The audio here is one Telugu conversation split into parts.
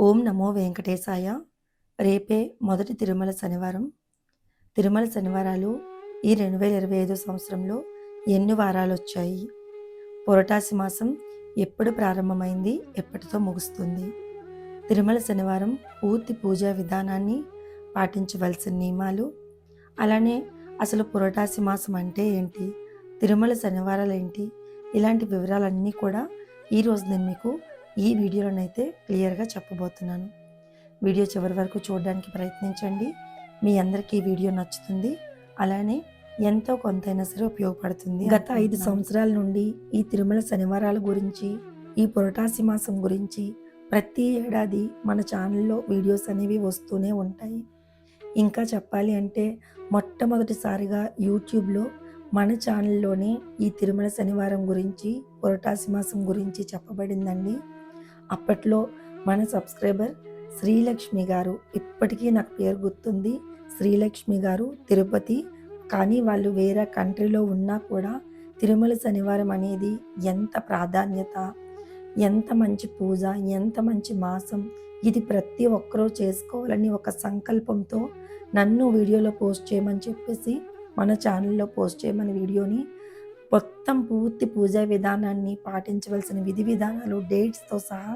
ఓం నమో వెంకటేశాయ. రేపే మొదటి తిరుమల శనివారం. తిరుమల శనివారాలు ఈ రెండు వేల ఇరవై ఐదు సంవత్సరంలో ఎన్ని వారాలు వచ్చాయి? పొరటాసి మాసం ఎప్పుడు ప్రారంభమైంది? ఎప్పటితో ముగుస్తుంది? తిరుమల శనివారం పూర్తి పూజా విధానాన్ని పాటించవలసిన నియమాలు? అలానే అసలు పురటాసి మాసం అంటే ఏంటి? తిరుమల శనివారాలు ఏంటి? ఇలాంటి వివరాలన్నీ కూడా ఈరోజు నేను మీకు ఈ వీడియోలోనైతే క్లియర్గా చెప్పబోతున్నాను. వీడియో చివరి వరకు చూడడానికి ప్రయత్నించండి. మీ అందరికీ ఈ వీడియో నచ్చుతుంది. అలానే ఎంతో కొంతైనా సరే ఉపయోగపడుతుంది గత ఐదు సంవత్సరాల నుండి ఈ తిరుమల శనివారాల గురించి ఈ పురటాసి మాసం గురించి ప్రతి ఏడాది మన ఛానల్లో వీడియోస్ అనేవి వస్తూనే ఉంటాయి. ఇంకా చెప్పాలి అంటే మొట్టమొదటిసారిగా యూట్యూబ్లో మన ఛానల్లోనే ఈ తిరుమల శనివారం గురించి పురటాసి మాసం గురించి చెప్పబడిందండి. అప్పట్లో మన సబ్స్క్రైబర్ శ్రీలక్ష్మి గారు ఇప్పటికీ నాకు పేరు గుర్తుంది శ్రీలక్ష్మి గారు తిరుపతి. కానీ వాళ్ళు వేరే కంట్రీలో ఉన్నా కూడా తిరుమల శనివారం అనేది ఎంత ప్రాధాన్యత ఎంత మంచి పూజ ఎంత మంచి మాసం ఇది ప్రతి ఒక్కరూ చేసుకోవాలని ఒక సంకల్పంతో నన్ను వీడియోలో పోస్ట్ చేయమని చెప్పేసి మన ఛానల్లో పోస్ట్ చేయమని వీడియోని మొత్తం పూర్తి పూజా విధానాన్ని పాటించవలసిన విధి విధానాలు డేట్స్తో సహా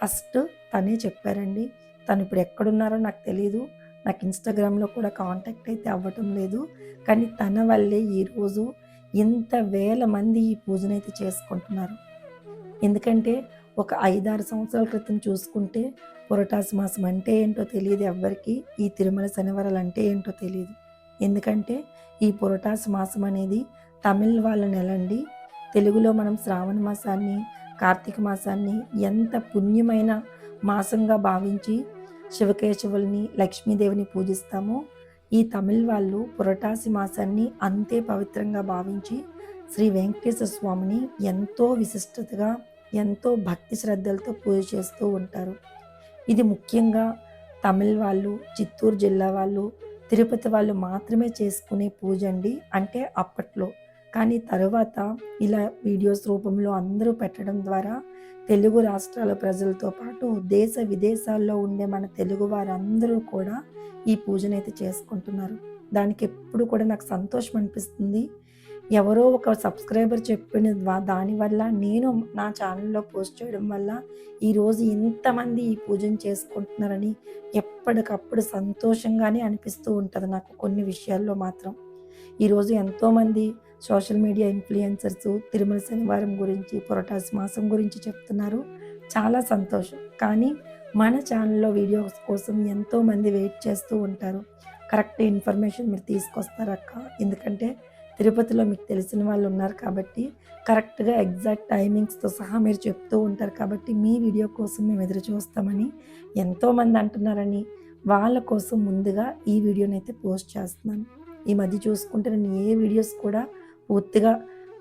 ఫస్ట్ తనే చెప్పారండి. తను ఇప్పుడు ఎక్కడున్నారో నాకు తెలియదు నాకు ఇన్స్టాగ్రామ్లో కూడా కాంటాక్ట్ అయితే అవ్వటం లేదు. కానీ తన వల్లే ఈరోజు ఇంత వేల మంది ఈ పూజనైతే చేసుకుంటున్నారు. ఎందుకంటే ఒక ఐదారు సంవత్సరాల క్రితం చూసుకుంటే పురటాస్ మాసం అంటే ఏంటో తెలియదు ఎవ్వరికి. ఈ తిరుమల శనివారాలు అంటే ఏంటో తెలియదు. ఎందుకంటే ఈ పురటాస్ మాసం అనేది తమిళ్ వాళ్ళ నెల అండి తెలుగులో మనం శ్రావణ మాసాన్ని కార్తీక మాసాన్ని ఎంత పుణ్యమైన మాసంగా భావించి శివకేశవుల్ని లక్ష్మీదేవిని పూజిస్తామో ఈ తమిళ్ వాళ్ళు పురటాసి మాసాన్ని అంతే పవిత్రంగా భావించి శ్రీ వెంకటేశ్వర స్వామిని ఎంతో విశిష్టతగా ఎంతో భక్తి శ్రద్ధలతో పూజ చేస్తూ ఉంటారు. ఇది ముఖ్యంగా తమిళ్ వాళ్ళు చిత్తూరు జిల్లా వాళ్ళు తిరుపతి వాళ్ళు మాత్రమే చేసుకునే పూజ అండి. అంటే అప్పట్లో కానీ తర్వాత ఇలా వీడియోస్ రూపంలో అందరూ పెట్టడం ద్వారా తెలుగు రాష్ట్రాల ప్రజలతో పాటు దేశ విదేశాల్లో ఉండే మన తెలుగు వారందరూ కూడా ఈ పూజనైతే చేసుకుంటున్నారు. దానికి ఎప్పుడు కూడా నాకు సంతోషం అనిపిస్తుంది. ఎవరో ఒక సబ్స్క్రైబర్ చెప్పిన దానివల్ల నేను నా ఛానల్లో పోస్ట్ చేయడం వల్ల ఈరోజు ఇంతమంది ఈ పూజను చేసుకుంటున్నారని ఎప్పటికప్పుడు సంతోషంగానే అనిపిస్తూ ఉంటుంది నాకు కొన్ని విషయాల్లో మాత్రం. ఈరోజు ఎంతోమంది సోషల్ మీడియా ఇన్ఫ్లుయెన్సర్స్ తిరుమల శనివారం గురించి పొరటాస్ మాసం గురించి చెప్తున్నారు. చాలా సంతోషం. కానీ మన ఛానల్లో వీడియోస్ కోసం ఎంతోమంది వెయిట్ చేస్తూ ఉంటారు. కరెక్ట్ ఇన్ఫర్మేషన్ మీరు తీసుకొస్తారక్క ఎందుకంటే తిరుపతిలో మీకు తెలిసిన వాళ్ళు ఉన్నారు కాబట్టి కరెక్ట్గా ఎగ్జాక్ట్ టైమింగ్స్తో సహా మీరు చెప్తూ ఉంటారు కాబట్టి మీ వీడియో కోసం మేము ఎదురు చూస్తామని ఎంతోమంది అంటున్నారని వాళ్ళ కోసం ముందుగా ఈ వీడియోని అయితే పోస్ట్ చేస్తున్నాను. ఈ మధ్య చూసుకుంటే నేను ఏ వీడియోస్ కూడా పూర్తిగా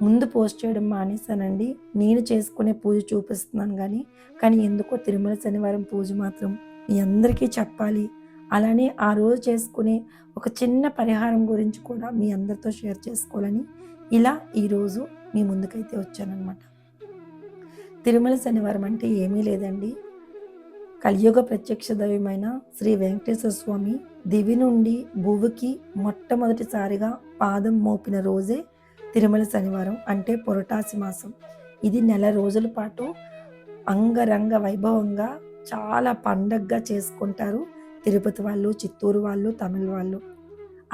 ముందు పోస్ట్ చేయడం మానేశానండి. నేను చేసుకునే పూజ చూపిస్తున్నాను కానీ కానీ ఎందుకో తిరుమల శనివారం పూజ మాత్రం మీ అందరికీ చెప్పాలి. అలానే ఆ రోజు చేసుకునే ఒక చిన్న పరిహారం గురించి కూడా మీ అందరితో షేర్ చేసుకోవాలని ఇలా ఈరోజు మీ ముందుకైతే వచ్చానమాట తిరుమల శనివారం అంటే ఏమీ లేదండి. కలియుగ ప్రత్యక్ష దైవమైన శ్రీ వెంకటేశ్వర స్వామి దివి నుండి భువికి మొట్టమొదటిసారిగా పాదం మోపిన రోజే తిరుమల శనివారం అంటే పొరటాసి మాసం. ఇది నెల రోజుల పాటు అంగరంగ వైభవంగా చాలా పండగగా చేసుకుంటారు తిరుపతి వాళ్ళు చిత్తూరు వాళ్ళు తమిళ వాళ్ళు.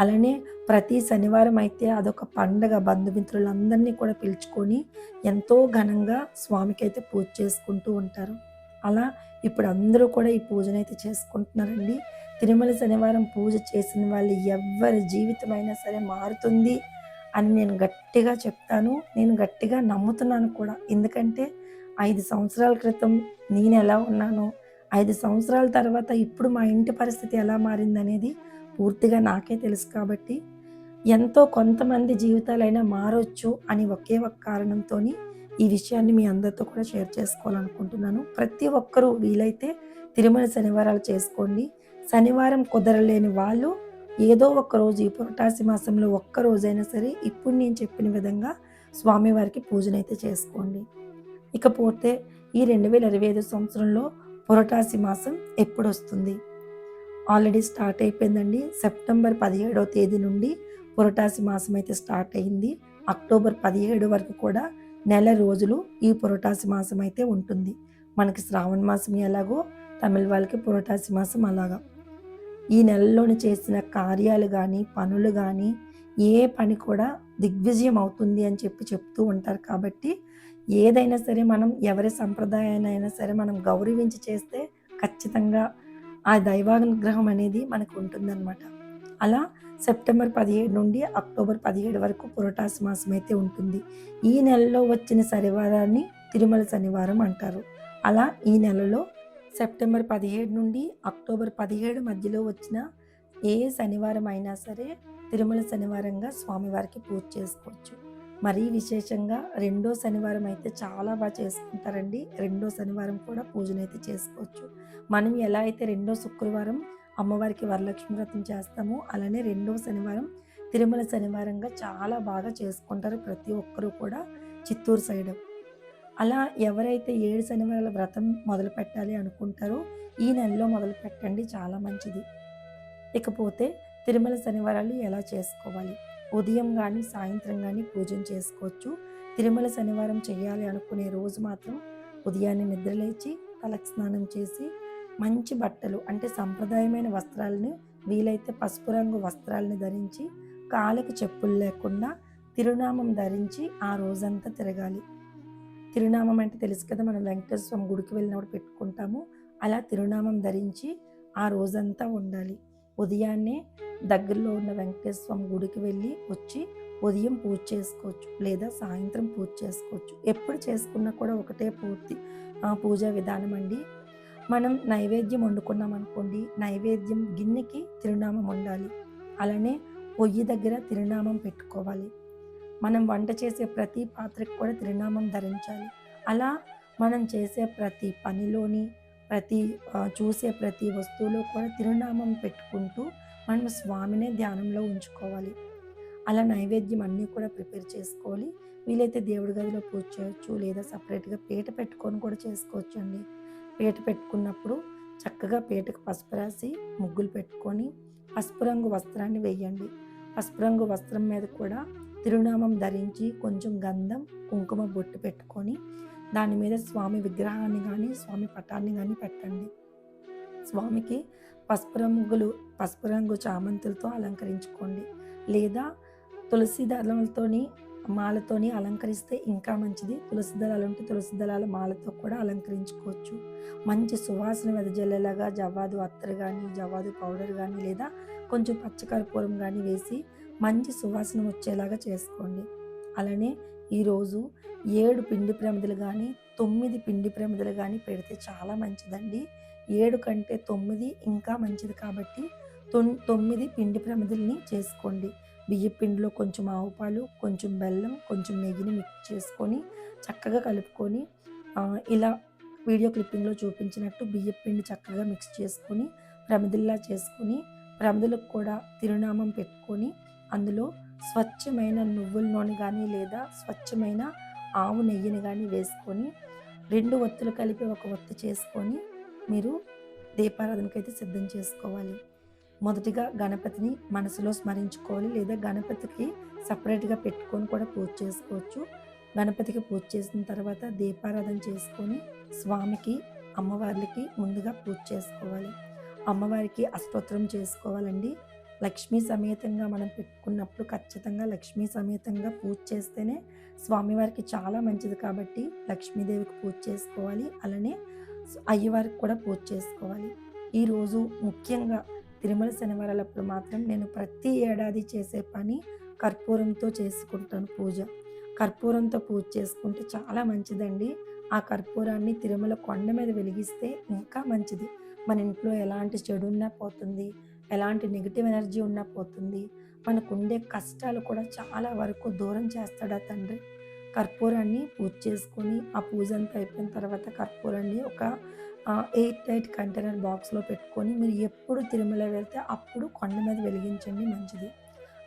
అలానే ప్రతి శనివారం అయితే అదొక పండగ బంధుమిత్రులందరినీ కూడా పిలుచుకొని ఎంతో ఘనంగా స్వామికి అయితే పూజ చేసుకుంటూ ఉంటారు. అలా ఇప్పుడు అందరూ కూడా ఈ పూజనైతే చేసుకుంటున్నారండి. తిరుమల శనివారం పూజ చేసిన వాళ్ళు ఎవరి జీవితమైనా సరే మారుతుంది. అని నేను గట్టిగా చెప్తాను. నేను గట్టిగా నమ్ముతున్నాను కూడా. ఎందుకంటే ఐదు సంవత్సరాల క్రితం నేను ఎలా ఉన్నానో ఐదు సంవత్సరాల తర్వాత ఇప్పుడు మా ఇంటి పరిస్థితి ఎలా మారిందనేది పూర్తిగా నాకే తెలుసు కాబట్టి ఎంతో కొంతమంది జీవితాలైనా మారొచ్చు అని ఒకే ఒక కారణంతో ఈ విషయాన్ని మీ అందరితో కూడా షేర్ చేసుకోవాలనుకుంటున్నాను. ప్రతి ఒక్కరూ వీలైతే తిరుమల శనివారాలు చేసుకోండి. శనివారం కుదరలేని వాళ్ళు ఏదో ఒక రోజు ఈ పురటాసి మాసంలో ఒక్క రోజైనా సరే ఇప్పుడు నేను చెప్పిన విధంగా స్వామివారికి పూజనైతే చేసుకోండి. ఇకపోతే ఈ రెండు వేల ఇరవై ఐదు సంవత్సరంలో పురటాసి మాసం ఎప్పుడు వస్తుంది ఆల్రెడీ స్టార్ట్ అయిపోయిందండి. సెప్టెంబర్ పదిహేడవ తేదీ నుండి పురటాసి మాసం అయితే స్టార్ట్ అయింది. అక్టోబర్ పదిహేడు వరకు కూడా నెల రోజులు ఈ పురటాసి మాసం అయితే ఉంటుంది. మనకి శ్రావణ మాసం ఎలాగో తమిళ వాళ్ళకి పురటాసి మాసం అలాగా. ఈ నెలలోని చేసిన కార్యాలు కానీ పనులు కానీ ఏ పని కూడా దిగ్విజయం అవుతుంది అని చెప్పి చెప్తూ ఉంటారు. కాబట్టి ఏదైనా సరే మనం ఎవరి సంప్రదాయాన్ని సరే మనం గౌరవించి చేస్తే ఖచ్చితంగా ఆ దైవానుగ్రహం అనేది మనకు ఉంటుందన్నమాట. అలా సెప్టెంబర్ పదిహేడు నుండి అక్టోబర్ పదిహేడు వరకు పురటాసి మాసం అయితే ఉంటుంది. ఈ నెలలో వచ్చిన శనివారాన్ని తిరుమల శనివారం అంటారు. అలా ఈ నెలలో సెప్టెంబర్ పదిహేడు నుండి అక్టోబర్ పదిహేడు మధ్యలో వచ్చిన ఏ శనివారం అయినా సరే తిరుమల శనివారంగా స్వామివారికి పూజ చేసుకోవచ్చు. మరీ విశేషంగా రెండో శనివారం అయితే చాలా బాగా చేసుకుంటారండి. రెండో శనివారం కూడా పూజనైతే చేసుకోవచ్చు. మనం ఎలా అయితే రెండో శుక్రవారం అమ్మవారికి వరలక్ష్మి వ్రతం చేస్తామో అలానే రెండో శనివారం తిరుమల శనివారంగా చాలా బాగా చేసుకుంటారు ప్రతి ఒక్కరూ కూడా చిత్తూరు సైడ్. అలా ఎవరైతే ఏడు శనివారాల వ్రతం మొదలు పెట్టాలి అనుకుంటారో ఈ నెలలో మొదలు పెట్టండి చాలా మంచిది. ఇకపోతే తిరుమల శనివారాలు ఎలా చేసుకోవాలి? ఉదయం కానీ సాయంత్రం కానీ పూజం చేసుకోవచ్చు. తిరుమల శనివారం చేయాలి అనుకునే రోజు మాత్రం ఉదయాన్నే నిద్రలేచి తలకు స్నానం చేసి మంచి బట్టలు అంటే సంప్రదాయమైన వస్త్రాలని వీలైతే పసుపు రంగు వస్త్రాలను ధరించి కాళ్ళకు చెప్పులు లేకుండా తిరునామం ధరించి ఆ రోజంతా తిరగాలి. తిరునామం అంటే తెలుసు కదా మనం వెంకటేశ్వర స్వామి గుడికి వెళ్ళినప్పుడు పెట్టుకుంటాము. అలా తిరునామం ధరించి ఆ రోజంతా ఉండాలి. ఉదయాన్నే దగ్గరలో ఉన్న వెంకటేశ్వర స్వామి గుడికి వెళ్ళి వచ్చి ఉదయం పూజ చేసుకోవచ్చు లేదా సాయంత్రం పూజ చేసుకోవచ్చు. ఎప్పుడు చేసుకున్నా కూడా ఒకటే పూర్తి పూజా విధానం అండి. మనం నైవేద్యం వండుకున్నాం అనుకోండి నైవేద్యం గిన్నెకి తిరునామం ఉండాలి అలానే పొయ్యి దగ్గర తిరునామం పెట్టుకోవాలి. మనం వంట చేసే ప్రతి పాత్రకు కూడా తిరునామం ధరించాలి. అలా మనం చేసే ప్రతి పనిలోని ప్రతి చూసే ప్రతి వస్తువులో కూడా తిరునామం పెట్టుకుంటూ మనం స్వామినే ధ్యానంలో ఉంచుకోవాలి. అలా నైవేద్యం అన్నీ కూడా ప్రిపేర్ చేసుకోవాలి. వీలైతే దేవుడి గదిలో పూజ చేయొచ్చు లేదా సపరేట్గా పీట పెట్టుకొని కూడా చేసుకోవచ్చు అండి పీట పెట్టుకున్నప్పుడు చక్కగా పీటకు పసుపు రాసి ముగ్గులు పెట్టుకొని పసుపు రంగు వస్త్రాన్ని వేయండి. పసుపు రంగు వస్త్రం మీద కూడా తిరునామం ధరించి కొంచెం గంధం కుంకుమ బొట్టు పెట్టుకొని దాని మీద స్వామి విగ్రహాన్ని కానీ స్వామి పటాన్ని కానీ పెట్టండి. స్వామికి పసుపు రంగులు పసుపు రంగు చామంతులతో అలంకరించుకోండి. లేదా తులసి దళాలతోని మాలతోని అలంకరిస్తే ఇంకా మంచిది. తులసి దళాలు ఉంటే తులసి దళాల మాలతో కూడా అలంకరించుకోవచ్చు. మంచి సువాసన వెదజల్లేలాగా జవాదు అత్తరు కానీ జవ్వాదు పౌడర్ కానీ లేదా కొంచెం పచ్చకర్పూరం కానీ వేసి మంచి సువాసన వచ్చేలాగా చేసుకోండి. అలానే ఈరోజు ఏడు పిండి ప్రమిదలు కానీ తొమ్మిది పిండి ప్రమిదలు కానీ పెడితే చాలా మంచిదండి. ఏడు కంటే తొమ్మిది ఇంకా మంచిది కాబట్టి తొమ్మిది పిండి ప్రమిదల్ని చేసుకోండి. బియ్య పిండిలో కొంచెం ఆవు పాలు కొంచెం బెల్లం కొంచెం నెయ్యిని మిక్స్ చేసుకొని చక్కగా కలుపుకొని ఇలా వీడియో క్లిప్పింగ్లో చూపించినట్టు బియ్య పిండి చక్కగా మిక్స్ చేసుకొని ప్రమిదిల్లా చేసుకొని ప్రమిదలకు కూడా తిరునామం పెట్టుకొని అందులో స్వచ్ఛమైన నువ్వుల నూనె కానీ లేదా స్వచ్ఛమైన ఆవు నెయ్యిని కానీ వేసుకొని రెండు ఒత్తులు కలిపి ఒక ఒత్తు చేసుకొని మీరు దీపారాధనకైతే సిద్ధం చేసుకోవాలి. మొదటిగా గణపతిని మనసులో స్మరించుకోవాలి లేదా గణపతికి సపరేట్గా పెట్టుకొని కూడా పూజ చేసుకోవచ్చు. గణపతికి పూజ చేసిన తర్వాత దీపారాధన చేసుకొని స్వామికి అమ్మవార్లకి ముందుగా పూజ చేసుకోవాలి. అమ్మవారికి అష్టోత్తరం చేసుకోవాలండి. లక్ష్మీ సమేతంగా మనం పెట్టుకున్నప్పుడు ఖచ్చితంగా లక్ష్మీ సమేతంగా పూజ చేస్తేనే స్వామివారికి చాలా మంచిది కాబట్టి లక్ష్మీదేవికి పూజ చేసుకోవాలి. అలానే అయ్యవారికి కూడా పూజ చేసుకోవాలి. ఈరోజు ముఖ్యంగా తిరుమల శనివారాలప్పుడు మాత్రం నేను ప్రతి ఏడాది చేసే పని కర్పూరంతో చేసుకుంటాను పూజ. కర్పూరంతో పూజ చేసుకుంటే చాలా మంచిదండి. ఆ కర్పూరాన్ని తిరుమల కొండ మీద వెలిగిస్తే ఇంకా మంచిది. మన ఇంట్లో ఎలాంటి చెడున్నా పోతుంది. ఎలాంటి నెగిటివ్ ఎనర్జీ ఉన్నా పోతుంది. మనకు ఉండే కష్టాలు కూడా చాలా వరకు దూరం చేస్తాడా తండ్రి. కర్పూరాన్ని పూజ చేసుకొని ఆ పూజ అంతా అయిపోయిన తర్వాత కర్పూరాన్ని ఒక ఎయిట్ ఎయిట్ కంటైనర్ బాక్స్లో పెట్టుకొని మీరు ఎప్పుడు తిరుమల వెళ్తే అప్పుడు కొండ మీద వెలిగించండి మంచిది.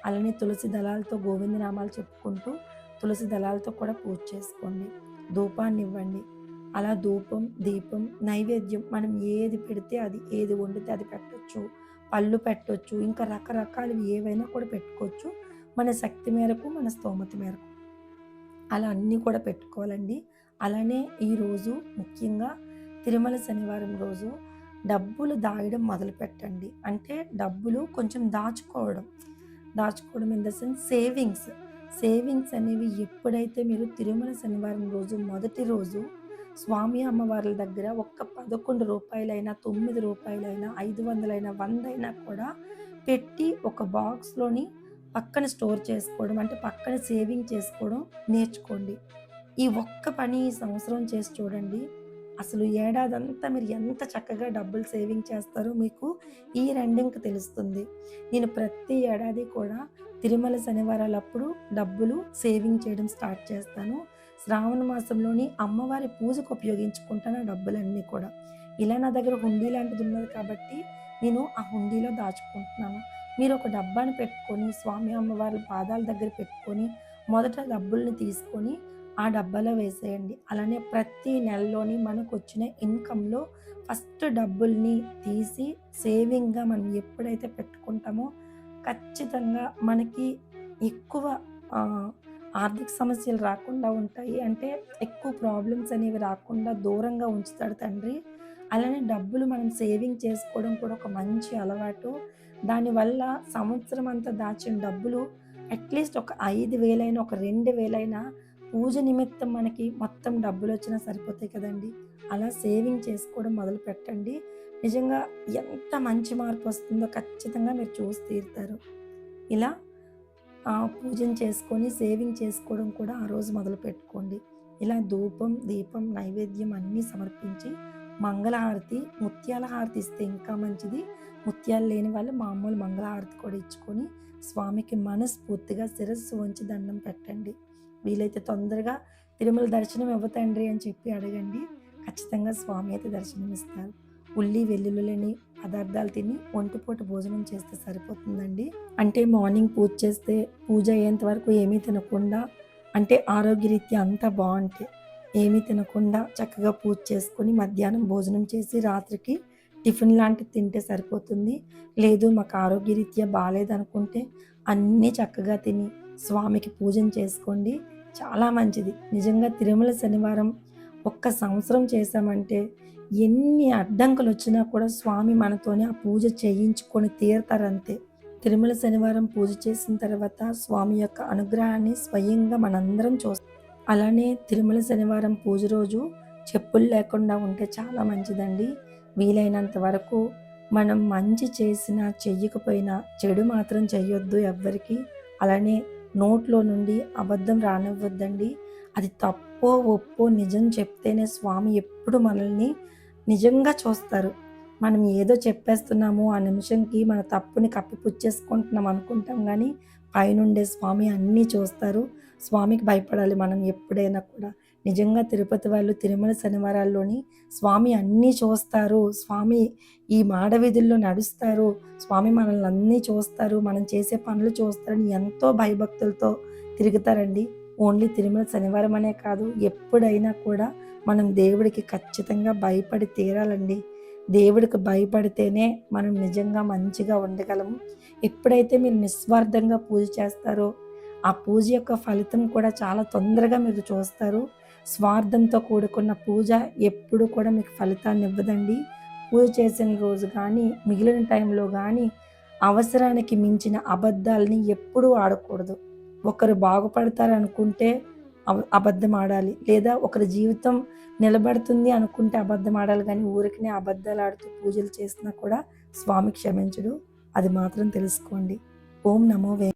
అలానే తులసి దళాలతో గోవిందనామాలు చెప్పుకుంటూ తులసి దళాలతో కూడా పూజ చేసుకోండి. ధూపాన్ని ఇవ్వండి. అలా ధూపం దీపం నైవేద్యం మనం ఏది పెడితే అది ఏది వండితే అది పెట్టొచ్చు. పళ్ళు పెట్టొచ్చు ఇంకా రకరకాలు ఏవైనా కూడా పెట్టుకోవచ్చు మన శక్తి మేరకు మన స్తోమత మేరకు. అలా అన్నీ కూడా పెట్టుకోవాలండి. అలానే ఈరోజు ముఖ్యంగా తిరుమల శనివారం రోజు డబ్బులు దాయడం మొదలు పెట్టండి. అంటే డబ్బులు కొంచెం దాచుకోవడం. దాచుకోవడం in the sense savings. Savings అనేవి ఎప్పుడైతే మీరు తిరుమల శనివారం రోజు మొదటి రోజు స్వామి అమ్మవార్ల దగ్గర ఒక్క పదకొండు రూపాయలైనా తొమ్మిది రూపాయలైనా ఐదు వందలైనా వంద అయినా కూడా పెట్టి ఒక బాక్స్లోని పక్కన స్టోర్ చేసుకోవడం అంటే పక్కన సేవింగ్ చేసుకోవడం నేర్చుకోండి. ఈ ఒక్క పని ఈ సంవత్సరం చేసి చూడండి. అసలు ఏడాదంతా మీరు ఎంత చక్కగా డబ్బులు సేవింగ్ చేస్తారో మీకు ఈ రెండింగ్కి తెలుస్తుంది. నేను ప్రతి ఏడాది కూడా తిరుమల శనివారాలప్పుడు డబ్బులు సేవింగ్ చేయడం స్టార్ట్ చేస్తాను. శ్రావణ మాసంలోని అమ్మవారి పూజకు ఉపయోగించుకుంటాను ఆ డబ్బులన్నీ కూడా. ఇలా నా దగ్గర హుండీ లాంటిది ఉన్నది కాబట్టి నేను ఆ హుండీలో దాచుకుంటున్నాను. మీరు ఒక డబ్బాని పెట్టుకొని స్వామి అమ్మవారి పాదాల దగ్గర పెట్టుకొని మొదట డబ్బుల్ని తీసుకొని ఆ డబ్బాలో వేసేయండి. అలానే ప్రతి నెలలోని మనకు వచ్చిన ఇన్కంలో ఫస్ట్ డబ్బుల్ని తీసి సేవింగ్గా మనం ఎప్పుడైతే పెట్టుకుంటామో ఖచ్చితంగా మనకి ఎక్కువ ఆర్థిక సమస్యలు రాకుండా ఉంటాయి. అంటే ఎక్కువ ప్రాబ్లమ్స్ అనేవి రాకుండా దూరంగా ఉంచుతాడు తండ్రి. అలానే డబ్బులు మనం సేవింగ్ చేసుకోవడం కూడా ఒక మంచి అలవాటు. దానివల్ల సంవత్సరం అంతా దాచిన డబ్బులు అట్లీస్ట్ ఒక ఐదు వేలైనా ఒక రెండు వేలైనా పూజ నిమిత్తం మనకి మొత్తం డబ్బులు వచ్చినా సరిపోతాయి కదండి. అలా సేవింగ్ చేసుకోవడం మొదలు పెట్టండి. నిజంగా ఎంత మంచి మార్పు వస్తుందో ఖచ్చితంగా మీరు చూసి తీరుతారు. ఇలా పూజను చేసుకొని సేవింగ్ చేసుకోవడం కూడా ఆ రోజు మొదలు పెట్టుకోండి. ఇలా ధూపం దీపం నైవేద్యం అన్నీ సమర్పించి మంగళహారతి ముత్యాల హారతి ఇస్తే ఇంకా మంచిది. ముత్యాలు లేని వాళ్ళు మామూలు మంగళహారతి కూడా ఇచ్చుకొని స్వామికి మనస్ఫూర్తిగా శిరస్సు వంచి దండం పెట్టండి. వీలైతే తొందరగా తిరుమల దర్శనం ఇవ్వతండ్రి అని చెప్పి అడగండి. ఖచ్చితంగా స్వామి అయితే దర్శనం ఇస్తారు ఉల్లి వెల్లుల్లిని పదార్థాలు తిని ఒంటిపూట భోజనం చేస్తే సరిపోతుందండి. అంటే మార్నింగ్ పూజ చేస్తే పూజ అయ్యేంత వరకు ఏమీ తినకుండా అంటే ఆరోగ్యరీత్యా అంతా బాగుంటే ఏమీ తినకుండా చక్కగా పూజ చేసుకొని మధ్యాహ్నం భోజనం చేసి రాత్రికి టిఫిన్ లాంటివి తింటే సరిపోతుంది. లేదు మాకు ఆరోగ్యరీత్యా బాగాలేదనుకుంటే అన్నీ చక్కగా తిని స్వామికి పూజన చేసుకోండి. చాలా మంచిది. నిజంగా తిరుమల శనివారం ఒక్క సంవత్సరం చేశామంటే ఎన్ని అడ్డంకులు వచ్చినా కూడా స్వామి మనతోనే ఆ పూజ చేయించుకొని తీరుతారంతే. తిరుమల శనివారం పూజ చేసిన తర్వాత స్వామి యొక్క అనుగ్రహాన్ని స్వయంగా మనందరం చూస్తాం. అలానే తిరుమల శనివారం పూజ రోజు చెప్పులు లేకుండా ఉంటే చాలా మంచిదండి. వీలైనంత వరకు మనం మంచి చేసినా చెయ్యకపోయినా చెడు మాత్రం చెయ్యొద్దు ఎవ్వరికి. అలానే నోట్లో నుండి అబద్ధం రానివ్వద్దండి. అది తప్పో ఒప్పో నిజం చెప్తేనే స్వామి ఎప్పుడు మనల్ని నిజంగా చూస్తారు. మనం ఏదో చెప్పేస్తున్నాము ఆ నిమిషంకి మన తప్పుని కప్పిపుచ్చేసుకుంటున్నాం అనుకుంటాం కానీ పైనుండే స్వామి అన్నీ చూస్తారు. స్వామికి భయపడాలి మనం ఎప్పుడైనా కూడా. నిజంగా తిరుపతి వాళ్ళు తిరుమల శనివారాల్లోని స్వామి అన్నీ చూస్తారు. స్వామి ఈ మాడవీధుల్లో నడుస్తారు. స్వామి మనల్ని అన్నీ చూస్తారు. మనం చేసే పనులు చూస్తారని ఎంతో భయభక్తులతో తిరుగుతారండి. ఓన్లీ తిరుమల శనివారం అనే కాదు ఎప్పుడైనా కూడా మనం దేవుడికి ఖచ్చితంగా భయపడి తీరాలండి. దేవుడికి భయపడితేనే మనం నిజంగా మంచిగా ఉండగలము. ఎప్పుడైతే మీరు నిస్వార్థంగా పూజ చేస్తారో ఆ పూజ యొక్క ఫలితం కూడా చాలా తొందరగా మీరు చూస్తారు. స్వార్థంతో కూడుకున్న పూజ ఎప్పుడు కూడా మీకు ఫలితాన్ని ఇవ్వదండి. పూజ చేసిన రోజు కానీ మిగిలిన టైంలో కానీ అవసరానికి మించిన అబద్ధాలని ఎప్పుడూ ఆడకూడదు. ఒకరు బాగుపడతారు అనుకుంటే అబద్ధం ఆడాలి లేదా ఒకరి జీవితం నిలబడుతుంది అనుకుంటే అబద్ధం ఆడాలి కానీ ఊరికినే అబద్ధాలు ఆడుతూ పూజలు చేసినా కూడా స్వామి క్షమించడు. అది మాత్రం తెలుసుకోండి. ఓం నమో వే